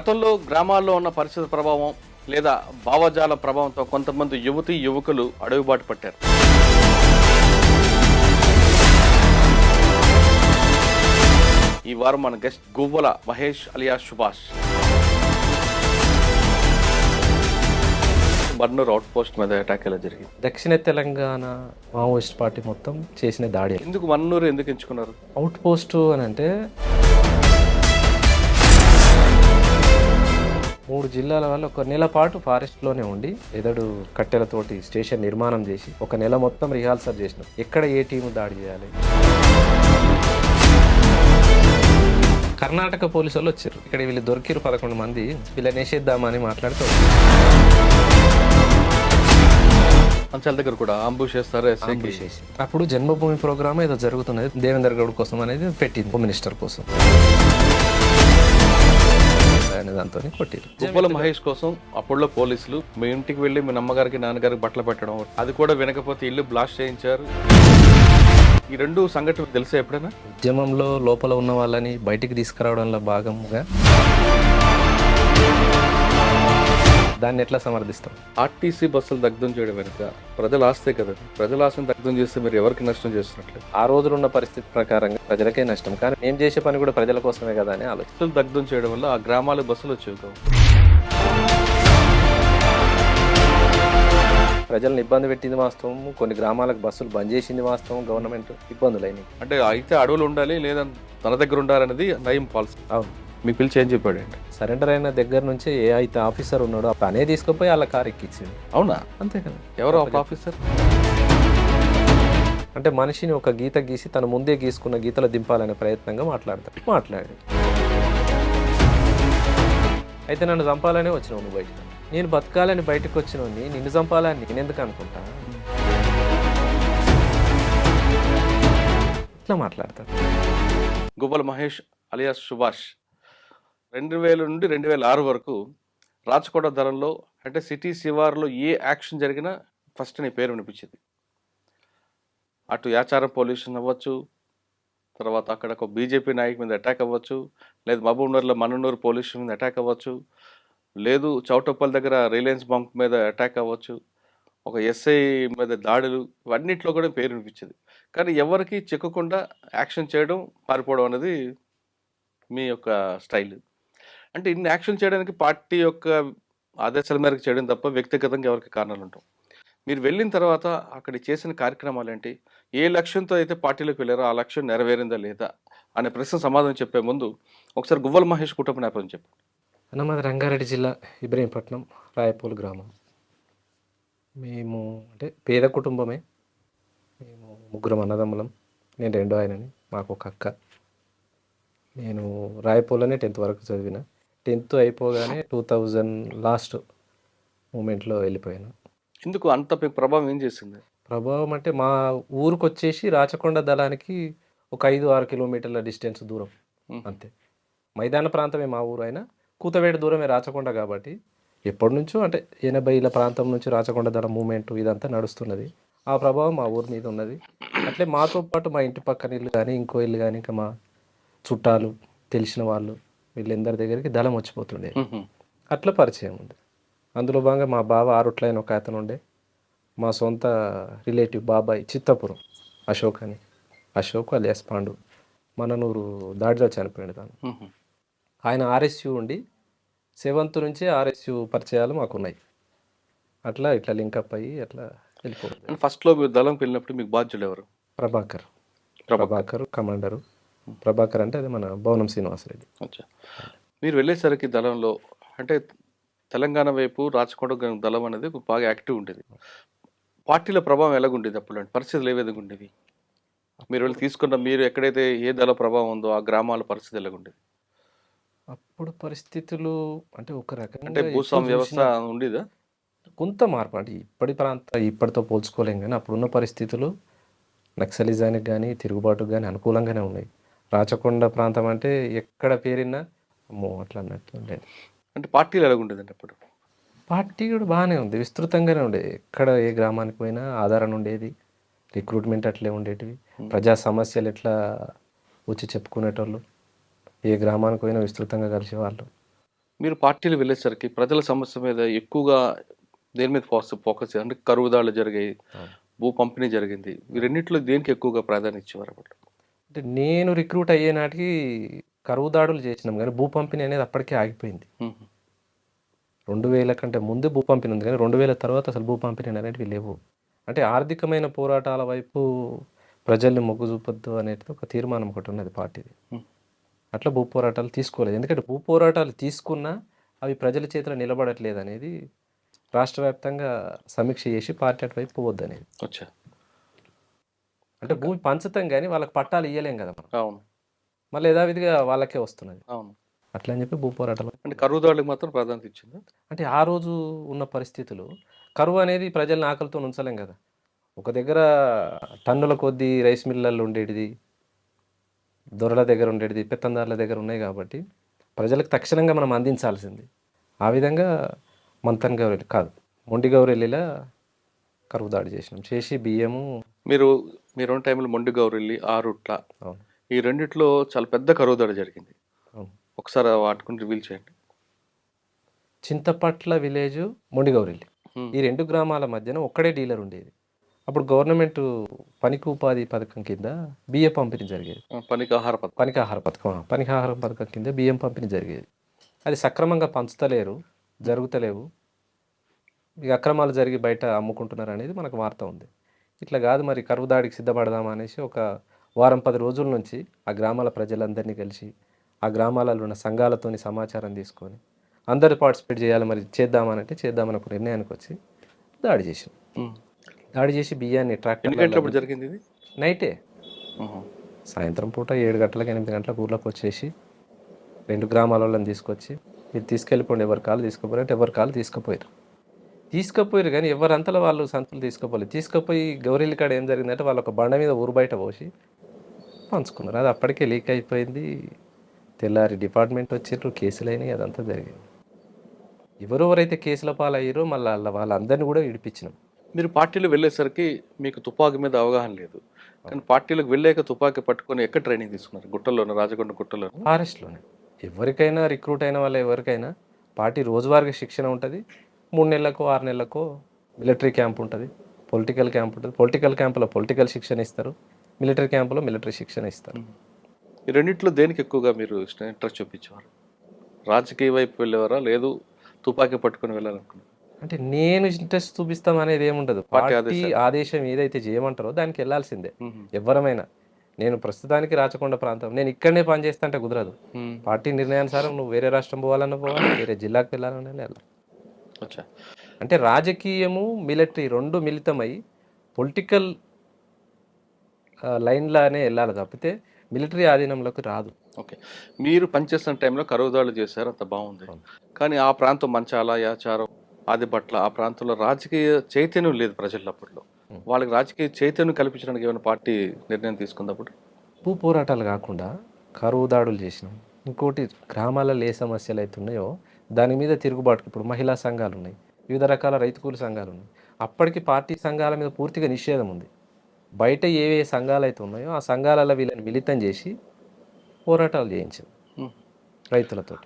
గతంలో గ్రామాల్లో ఉన్న పరిస్థితి ప్రభావం లేదా భావజాల ప్రభావంతో కొంతమంది యువతి యువకులు అడుగుబాటు పట్టారు. ఈ వారం మన guest Guvvala Mahesh alias Subhash. Barnoor outpost మీద అటాక్ ఎలా జరిగింది? దక్షిణ తెలంగాణ మావోయిస్ట్ పార్టీ మొత్తం చేసిన దాడి. ఎందుకు మన్నూరు ఎందుకు ఎంచుకున్నారు? అవుట్ పోస్ట్ అని అంటే మూడు జిల్లాల వల్ల ఒక నెల పాటు ఫారెస్ట్లోనే ఉండి ఎదడు కట్టెలతోటి స్టేషన్ నిర్మాణం చేసి ఒక నెల మొత్తం రిహార్సల్ చేసినాం. ఎక్కడ ఏ టీము దాడి చేయాలి? కర్ణాటక పోలీసు వాళ్ళు వచ్చారు. ఇక్కడ వీళ్ళు దొరికిరు పదకొండు మంది. వీళ్ళని వేసేద్దామని మాట్లాడుతూ అంచాల దగ్గర కూడా అంబుష్ చేస్తారు అప్పుడు జన్మభూమి ప్రోగ్రామ్ ఏదో జరుగుతున్నది. దేవేందర్ గౌడ్ కోసం అనేది పెట్టింది. హోమ్ మినిస్టర్ కోసం. అనే దాంతో కొట్టిరు. గుబ్బల మహేష్ కోసం అప్పుడులో పోలీసులు మీ ఇంటికి వెళ్ళి మీ అమ్మగారికి నాన్నగారికి బట్టలు పెట్టడం అది కూడా వినకపోతే ఇల్లు బ్లాస్ట్ చేయించారు. ఈ రెండు సంఘటనలు తెలిసే ఎప్పుడైనా? ఉద్యమంలో లోపల ఉన్న వాళ్ళని బయటికి తీసుకురావడంలో భాగంగా దాన్ని ఎట్లా సమర్థిస్తాం? ఆర్టీసీ బస్సులు దగ్ధం చేయడం వెనుక ప్రజల ఆస్తే కదా. ప్రజల ఆస్తిని దగ్ధం చేస్తే మీరు ఎవరికి నష్టం చేస్తున్నట్లేదు? ఆ రోజులు ఉన్న పరిస్థితి ప్రకారంగా ప్రజలకే నష్టం. కానీ నేను చేసే పని కూడా ప్రజల కోసమే కదా అని ఆలోచన. దగ్ధం చేయడం వల్ల ఆ గ్రామాల బస్సులు వచ్చేవి ప్రజలను ఇబ్బంది పెట్టింది వాస్తవం. కొన్ని గ్రామాలకు బస్సులు బంద్ చేసింది వాస్తవం. గవర్నమెంట్ ఇబ్బందులు అయినాయి. అంటే అయితే అడవులు ఉండాలి లేదా తన దగ్గర ఉండాలనేది నయం పాలసీ. అవును. మీకు పిలిచి ఏం చెప్పాడు? అండి సరెండర్ అయిన దగ్గర నుంచే ఏ అయితే ఆఫీసర్ ఉన్నాడో పనే తీసుకుపోయి వాళ్ళ కారు ఎక్కించింది. అవునా? అంతే కదా. ఎవరు ఒక ఆఫీసర్? అంటే మనిషిని ఒక గీత గీసి తను ముందే గీసుకున్న గీతలో దింపాలనే ప్రయత్నంగా మాట్లాడతాడు. మాట్లాడాడు. అయితే నన్ను చంపాలనే వచ్చినావు నువ్వు బయటకు. నేను బతకాలని బయటకు వచ్చినోని నిన్ను చంపాలని నేను ఎందుకు అనుకుంటా? ఇట్లా మాట్లాడతాడు. గుబ్బల మహేష్ అలియాస్ సుభాష్. రెండు వేల నుండి రెండు వేల ఆరు వరకు రాచకోట ధరంలో అంటే సిటీ శివార్లో ఏ యాక్షన్ జరిగినా ఫస్ట్ నీ పేరు వినిపించింది. అటు యాచారం పొల్యూషన్ అవ్వచ్చు తర్వాత అక్కడ ఒక బీజేపీ నాయకు మీద అటాక్ అవ్వచ్చు లేదు మహబూబ్నగర్లో మన్ననూరు పొల్యూషన్ మీద అటాక్ అవ్వచ్చు లేదు చౌటప్పల్ దగ్గర రిలయన్స్ బంక్ మీద అటాక్ అవ్వచ్చు ఒక ఎస్ఐ మీద దాడులు ఇవన్నిట్లో కూడా పేరు వినిపించింది. కానీ ఎవరికి చిక్కకుండా యాక్షన్ చేయడం పారిపోవడం అనేది మీ యొక్క స్టైల్. అంటే ఇన్ని యాక్షన్ చేయడానికి పార్టీ యొక్క ఆదేశాల మేరకు చేయడం తప్ప వ్యక్తిగతంగా ఎవరికి కారణాలు ఉంటాం మీరు వెళ్ళిన తర్వాత అక్కడ చేసిన కార్యక్రమాలు ఏంటి? ఏ లక్ష్యంతో అయితే పార్టీలోకి వెళ్ళారో ఆ లక్ష్యం నెరవేరిందా లేదా అనే ప్రశ్న సమాధానం చెప్పే ముందు ఒకసారి గువ్వల మహేష్ కుటుంబ నేపథ్యం చెప్పు అన్నమాది రంగారెడ్డి జిల్లా ఇబ్రహీంపట్నం రాయపూల్ గ్రామం. మేము అంటే పేద కుటుంబమే. మేము ముగ్గురం అన్నదమ్ములం. నేను రెండో ఆయనని మాకు ఒక అక్క. నేను రాయపూల్లోనే టెన్త్ వరకు చదివిన. టెన్త్ అయిపోగానే టూ థౌజండ్ లాస్ట్ మూమెంట్లో వెళ్ళిపోయాను. ఎందుకు అంత మీకు ప్రభావం ఏం చేసింది? ప్రభావం అంటే మా ఊరికి వచ్చేసి రాచకొండ దళానికి ఒక ఐదు ఆరు కిలోమీటర్ల డిస్టెన్స్ దూరం. అంతే. మైదాన ప్రాంతమే మా ఊరు అయినా కూతవేట దూరమే రాచకొండ కాబట్టి ఎప్పటి నుంచో అంటే ఎనభైల ప్రాంతం నుంచి రాచకొండ దళ మూమెంట్ ఇదంతా నడుస్తున్నది. ఆ ప్రభావం మా ఊరి మీద ఉన్నది. అట్లే మాతో పాటు మా ఇంటి పక్కన ఇల్లు కానీ ఇంకో ఇల్లు కానీ ఇంకా మా చుట్టాలు తెలిసిన వాళ్ళు వీళ్ళందరి దగ్గరికి దళం వచ్చిపోతుండే. అట్లా పరిచయం ఉంది. అందులో భాగంగా మా బావ ఆరుట్లైన ఒక అతను ఉండే. మా సొంత రిలేటివ్ బాబాయ్ చిత్తపురం అశోక్ అని. అశోక్ అలియాస్ పాండు. మననూరు దాడిలో చనిపోయాడు తను. ఆయన ఆర్ఎస్యు ఉండి సెవెంత్ నుంచి ఆర్ఎస్యు పరిచయాలు మాకున్నాయి. అట్లా ఇట్లా లింకప్ అయ్యి అట్లా వెళ్ళిపోతుంది అండ్ ఫస్ట్లో మీరు దళంకి వెళ్ళినప్పుడు మీకు బాధ్యులు ఎవరు? ప్రభాకర్. ప్రభాకర్ కమాండరు. ప్రభాకర్ అంటే అది మన భవనం శ్రీనివాసరెడ్డి. మీరు వెళ్ళేసరికి దళంలో అంటే తెలంగాణ వైపు రాచకొండ దళం అనేది బాగా యాక్టివ్ ఉండేది. పార్టీల ప్రభావం ఎలాగుండేది అప్పుడు అంటే పరిస్థితులు ఏ విధంగా ఉండేవి? మీరు వెళ్ళి తీసుకున్న మీరు ఎక్కడైతే ఏ దళ ప్రభావం ఉందో ఆ గ్రామాల పరిస్థితి ఎలాగుండేది? అప్పుడు పరిస్థితులు అంటే ఒక రకంగా అంటే భూస్వామ్య వ్యవస్థ ఉండేదా? కొంత మార్పు అంటే ఇప్పటి ప్రాంత ఇప్పటితో పోల్చుకోలేం కానీ అప్పుడున్న పరిస్థితులు నక్సలిజానికి కానీ తిరుగుబాటుకు కానీ అనుకూలంగానే ఉన్నాయి. రాచకొండ ప్రాంతం అంటే ఎక్కడ పేరినా అమ్మో అట్లా అన్నట్టు ఉండేది. అంటే పార్టీలు ఎలాగుండేదండి అప్పుడు? పార్టీ కూడా బాగానే ఉంది విస్తృతంగానే ఉండేది ఎక్కడ ఏ గ్రామానికి పోయినా ఆధారణ ఉండేది రిక్రూట్మెంట్ అట్లే ఉండేటివి. ప్రజా సమస్యలు ఎట్లా వచ్చి చెప్పుకునేటోళ్ళు ఏ గ్రామానికి పోయినా విస్తృతంగా కలిసేవాళ్ళు. మీరు పార్టీలు వెళ్ళేసరికి ప్రజల సమస్య మీద ఎక్కువగా దేని మీద ఫోకస్ ఫోకస్ అంటే కరువుదాళ్ళు జరిగాయి. భూ పంపిణీ జరిగింది. రెండిట్లో దేనికి ఎక్కువగా ప్రాధాన్యత ఇచ్చేవారు అప్పట్లో? అంటే నేను రిక్రూట్ అయ్యే నాటికి కరువు దాడులు చేసినాం కానీ భూ పంపిణీ అనేది అప్పటికే ఆగిపోయింది. రెండు వేల కంటే ముందే భూ పంపిణీ ఉంది కానీ రెండు వేల తర్వాత అసలు భూ పంపిణీ అనేటివి లేవు. అంటే ఆర్థికమైన పోరాటాల వైపు ప్రజల్ని మొగ్గు చూపొద్దు అనేది ఒక తీర్మానం ఒకటి ఉన్నది పార్టీది. అట్లా భూ పోరాటాలు తీసుకోలేదు. ఎందుకంటే భూ పోరాటాలు తీసుకున్నా అవి ప్రజల చేతిలో నిలబడట్లేదు అనేది రాష్ట్ర వ్యాప్తంగా సమీక్ష చేసి పార్టీ అటువైపు పోవద్దు అనేది. వచ్చా అంటే భూమి పంచుతాం కానీ వాళ్ళకి పట్టాలు ఇవ్వలేం కదా మనం. అవును. మళ్ళీ యథావిధిగా వాళ్ళకే వస్తున్నది. అవును. అట్లా అని చెప్పి భూ పోరాటాలు. అంటే కరువుదాళ్ళకి మాత్రం ప్రాధాన్యత ఇచ్చింది? అంటే ఆ రోజు ఉన్న పరిస్థితులు కరువు అనేది ప్రజల్ని ఆకలితో ఉంచలేం కదా. ఒక దగ్గర టన్నుల కొద్దీ రైస్ మిల్లర్లు ఉండేటిది దొరల దగ్గర ఉండేటిది పెత్తందారుల దగ్గర ఉన్నాయి కాబట్టి ప్రజలకు తక్షణంగా మనం అందించాల్సింది. ఆ విధంగా మంతన్ గౌరెల్లి కాదు మొండి గౌరెల్లిలా కరువు దాడి చేసినాం. చేసి బియ్యము మీరు మీరు ఉన్న టైంలో మొండి గౌరెల్లి ఆరుట్ల అవును. ఈ రెండిట్లో చాలా పెద్ద కరువుదాడి జరిగింది. ఒకసారి వాటి గురించి రివీల్ చేయండి. చింతపట్ల విలేజ్ మొండి గౌరెల్లి. ఉమ్. ఈ రెండు గ్రామాల మధ్యన ఒక్కడే డీలర్ ఉండేది. అప్పుడు గవర్నమెంట్ పనికి ఉపాధి పథకం కింద బియ్య పంపిణీ జరిగేది. ఆ, పనికి ఆహార పథకం. పనికి ఆహార పథకం ఆ, పనికి ఆహార పథకం కింద బియ్యం పంపిణీ జరిగేది. అది సక్రమంగా పంచుతలేరు జరుగుతలేవు. ఇక అక్రమాలు జరిగి బయట అమ్ముకుంటున్నారు అనేది మనకు వార్త ఉంది. ఇట్లా కాదు మరి కరువు దాడికి సిద్ధపడదామా అనేసి ఒక వారం పది రోజుల నుంచి ఆ గ్రామాల ప్రజలందరినీ కలిసి ఆ గ్రామాలలో ఉన్న సంఘాలతోని సమాచారం తీసుకొని అందరూ పార్టిసిపేట్ చేయాలి మరి చేద్దామనంటే చేద్దామని ఒక నిర్ణయానికి వచ్చి దాడి చేసాం. దాడి చేసి బియ్యాన్ని ట్రాక్టర్ జరిగింది నైటే. సాయంత్రం పూట ఏడు గంటలకు ఎనిమిది గంటలకు ఊర్లోకి వచ్చేసి రెండు గ్రామాల వాళ్ళని తీసుకొచ్చి మీరు తీసుకెళ్ళిపోండి ఎవరి కాలు తీసుకుపోయారు అంటే ఎవరి కాలు తీసుకుపోయారు తీసుకుపోయారు కానీ ఎవరంతలో వాళ్ళు సంతులు తీసుకుపోలేదు తీసుకుపోయి గౌరీల కాడ ఏం జరిగిందంటే వాళ్ళు ఒక బండ మీద ఊరు బయట పోసి పంచుకున్నారు. అది అప్పటికే లీక్ అయిపోయింది. తెల్లారి డిపార్ట్మెంట్ వచ్చిర్రు కేసులు అయినాయి అదంతా జరిగింది. ఎవరెవరైతే కేసుల పాలయ్యారో మళ్ళీ వాళ్ళందరినీ కూడా విడిపించినాం. మీరు పార్టీలు వెళ్ళేసరికి మీకు తుపాకీ మీద అవగాహన లేదు. కానీ పార్టీలకు వెళ్ళాక తుపాకీ పట్టుకొని ఎక్కడ ట్రైనింగ్ తీసుకున్నారు? గుట్టల్లోనే రాజకొండ గుట్టలోనే ఫారెస్ట్లోనే. ఎవరికైనా రిక్రూట్ అయిన వాళ్ళ ఎవరికైనా పార్టీ రోజువారీగా శిక్షణ ఉంటుంది. మూడు నెలలకో ఆరు నెలలకో మిలిటరీ క్యాంప్ ఉంటుంది. పొలిటికల్ క్యాంప్ ఉంటుంది. పొలిటికల్ క్యాంపులో పొలిటికల్ శిక్షణ ఇస్తారు. మిలిటరీ క్యాంపులో మిలిటరీ శిక్షణ ఇస్తారు. ఈ రెండిట్లో దేనికి ఎక్కువగా మీరు ఇంట్రెస్ట్ చూపించేవారు? రాజకీయ వైపు వెళ్ళేవారా? లేదు తుపాకీ పట్టుకొని వెళ్ళాలనుకున్నారు? అంటే నేను ఇంట్రెస్ట్ చూపిస్తాం అనేది ఏముండదు పార్టీ ఆదేశం ఏదైతే చేయమంటారో దానికి వెళ్ళాల్సిందే. ఎవరమైనా. నేను ప్రస్తుతానికి రాచకొండ ప్రాంతం. నేను ఇక్కడనే పని చేస్తా అంటే కుదరదు. పార్టీ నిర్ణయానుసారం నువ్వు వేరే రాష్ట్రం పోవాలన్నా పోవాలి వేరే జిల్లాకు వెళ్ళాలన్నా వెళ్ళాలి. అచ్చా. అంటే రాజకీయము మిలిటరీ రెండు మిళితమై పొలిటికల్ లైన్లానే వెళ్ళాలి తప్పితే మిలిటరీ ఆధీనంలోకి రాదు. ఓకే. మీరు పనిచేస్తున్న టైంలో కరువుదాడులు చేశారు అంత బాగుంది. కానీ ఆ ప్రాంతం మంచాల యాచారం ఆదిపట్ల ఆ ప్రాంతంలో రాజకీయ చైతన్యం లేదు ప్రజల్లో అప్పట్లో. వాళ్ళకి రాజకీయ చైతన్యం కల్పించడానికి ఏమైనా పార్టీ నిర్ణయం తీసుకున్నప్పుడు భూ పోరాటాలు కాకుండా కరువు దాడులు చేసినాం. ఇంకోటి గ్రామాలలో ఏ సమస్యలు అయితే ఉన్నాయో దాని మీద తిరుగుబాటు. ఇప్పుడు మహిళా సంఘాలు ఉన్నాయి వివిధ రకాల రైతు కూలి సంఘాలు ఉన్నాయి. అప్పటికి పార్టీ సంఘాల మీద పూర్తిగా నిషేధం ఉంది. బయట ఏ ఏ సంఘాలు అయితే ఉన్నాయో ఆ సంఘాలలో వీళ్ళని మిళితం చేసి పోరాటాలు చేయించాం ఉం. రైతులతో